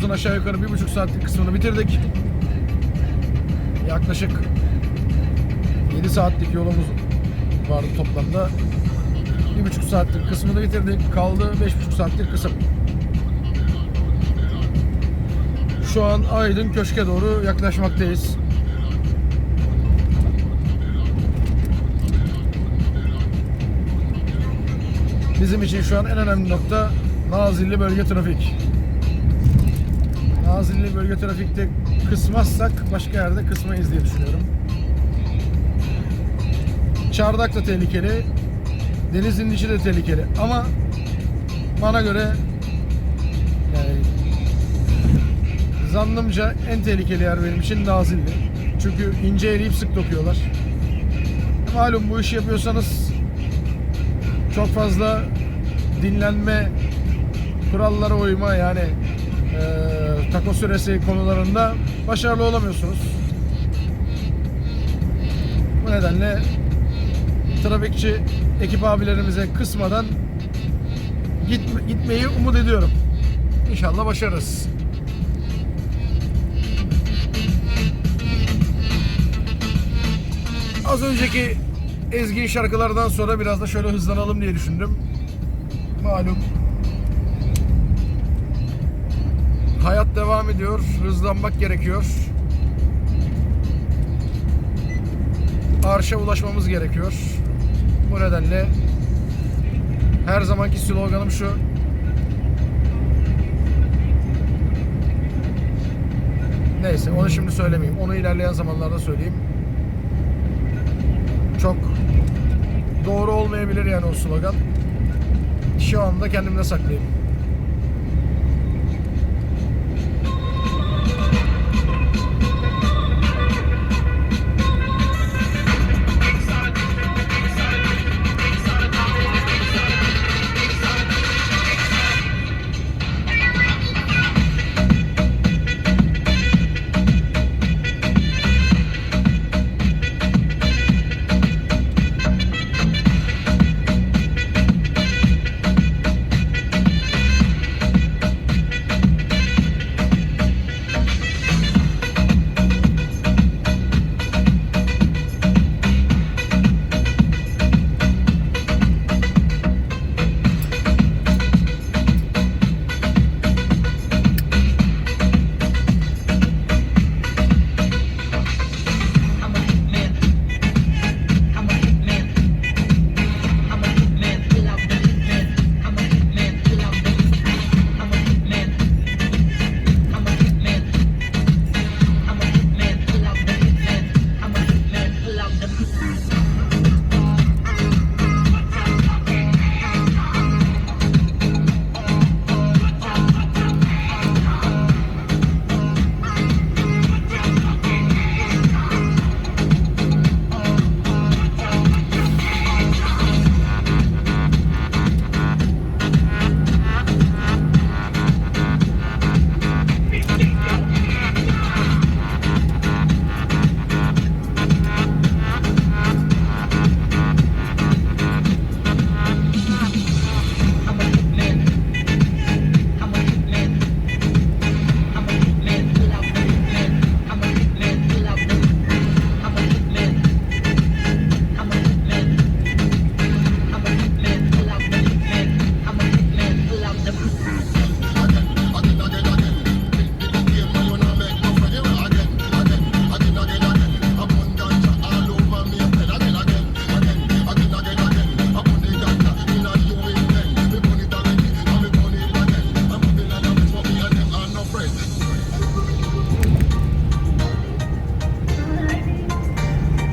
yolumuzun aşağı yukarı bir buçuk saatlik kısmını bitirdik. Yaklaşık 7 saatlik yolumuz vardı toplamda. Bir buçuk saatlik kısmını bitirdik. Kaldı beş buçuk saatlik kısım. Şu an Aydın Köşk'e doğru yaklaşmaktayız. Bizim için şu an en önemli nokta Nazilli bölge trafik. Nazilli bölge trafikte kısmazsak başka yerde kısmayız diye düşünüyorum. Çardak da tehlikeli. Denizin içi de tehlikeli. Ama bana göre yani zannımca en tehlikeli yer benim için Nazilli. Çünkü ince eleyip sık dokuyorlar. Malum bu işi yapıyorsanız çok fazla dinlenme kurallara uyma yani tako süresi konularında başarılı olamıyorsunuz. Bu nedenle trafikçi ekip abilerimize kısmadan git, gitmeyi umut ediyorum. İnşallah başarırız. Az önceki ezgi şarkılardan sonra biraz da şöyle hızlanalım diye düşündüm. Malum devam ediyor. Hızlanmak gerekiyor. Arşa ulaşmamız gerekiyor. Bu nedenle her zamanki sloganım şu. Neyse onu şimdi söylemeyeyim. Onu ilerleyen zamanlarda söyleyeyim. Çok doğru olmayabilir yani o slogan. Şu anda kendimde saklayayım.